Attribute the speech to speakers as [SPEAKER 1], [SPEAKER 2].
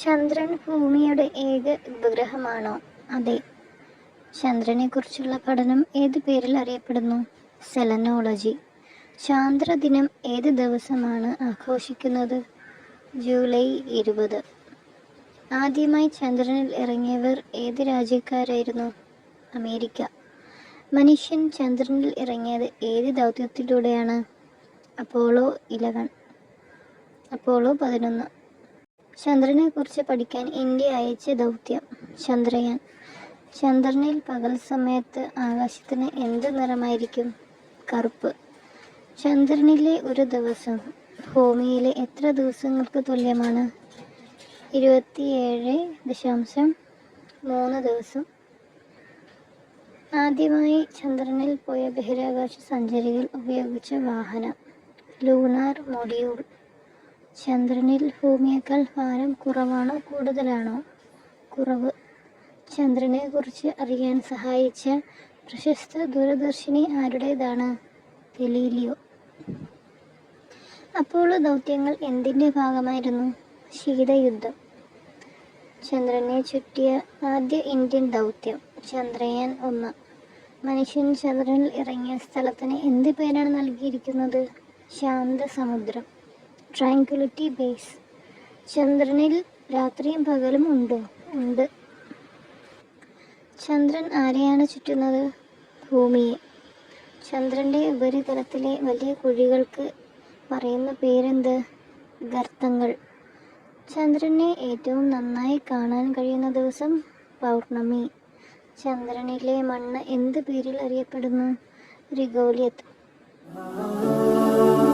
[SPEAKER 1] ചന്ദ്രൻ ഭൂമിയുടെ ഏക ഉപഗ്രഹമാണോ? അതെ. ചന്ദ്രനെക്കുറിച്ചുള്ള പഠനം ഏത് പേരിൽ അറിയപ്പെടുന്നു? സെലനോളജി. ചാന്ദ്രദിനം ഏത് ദിവസമാണ് ആഘോഷിക്കുന്നത്? ജൂലൈ ഇരുപത്. ആദ്യമായി ചന്ദ്രനിൽ ഇറങ്ങിയവർ ഏത് രാജ്യക്കാരായിരുന്നു? അമേരിക്ക. മനുഷ്യൻ ചന്ദ്രനിൽ ഇറങ്ങിയത് ഏത് ദൗത്യത്തിലൂടെയാണ്? Apollo Eleven. അപ്പോളോ പതിനൊന്ന്. ചന്ദ്രനെ കുറിച്ച് പഠിക്കാൻ ഇന്ത്യ അയച്ച ദൗത്യം. ചന്ദ്രയാൻ. ചന്ദ്രനിൽ പകൽ സമയത്ത് ആകാശത്തിന് എന്ത് നിറമായിരിക്കും? കറുപ്പ്. ചന്ദ്രനിലെ ഒരു ദിവസം ഭൂമിയിലെ എത്ര ദിവസങ്ങൾക്ക് തുല്യമാണ്? ഇരുപത്തിയേഴ് ദശാംശം മൂന്ന് ദിവസം. ആദ്യമായി ചന്ദ്രനിൽ പോയ ബഹിരാകാശ സഞ്ചാരികൾ ഉപയോഗിച്ച വാഹനം. Lunar module. ചന്ദ്രനിൽ ഭൂമിയേക്കാൾ ഭാരം കുറവാണോ? കൂടുതലാണോ? കുറവ്. ചന്ദ്രനെ കുറിച്ച് അറിയാൻ സഹായിച്ച പ്രശസ്ത ദൂരദർശിനി ആരുടേതാണ്? ഗലീലിയോ. അപ്പോളോ ദൗത്യങ്ങൾ എന്തിന്റെ ഭാഗമായിരുന്നു? ശീതയുദ്ധം. ചന്ദ്രനെ ചുറ്റിയ ആദ്യ ഇന്ത്യൻ ദൗത്യം ചന്ദ്രയാൻ ഒന്ന്. മനുഷ്യൻ ചന്ദ്രനിൽ ഇറങ്ങിയ സ്ഥലത്തിന് എന്ത് പേരാണ് നൽകിയിരിക്കുന്നത്? ശാന്തസമുദ്രം ട്രാങ്കുലിറ്റി ബേസ് ചന്ദ്രനിൽ രാത്രിയും പകലും ഉണ്ടോ ഉണ്ട്. ചന്ദ്രൻ ആരെയാണ് ചുറ്റുന്നത്? ഭൂമിയെ. ചന്ദ്രന്റെ ഉപരിതലത്തിലെ വലിയ കുഴികൾക്ക് പറയുന്ന പേരെന്ത്? ഗർത്തങ്ങൾ. ചന്ദ്രനെ ഏറ്റവും നന്നായി കാണാൻ കഴിയുന്ന ദിവസം പൗർണമി. ചന്ദ്രനിലെ മണ്ണ് എന്ത് പേരിൽ അറിയപ്പെടുന്നു? റിഗോലിയത്ത് Oh.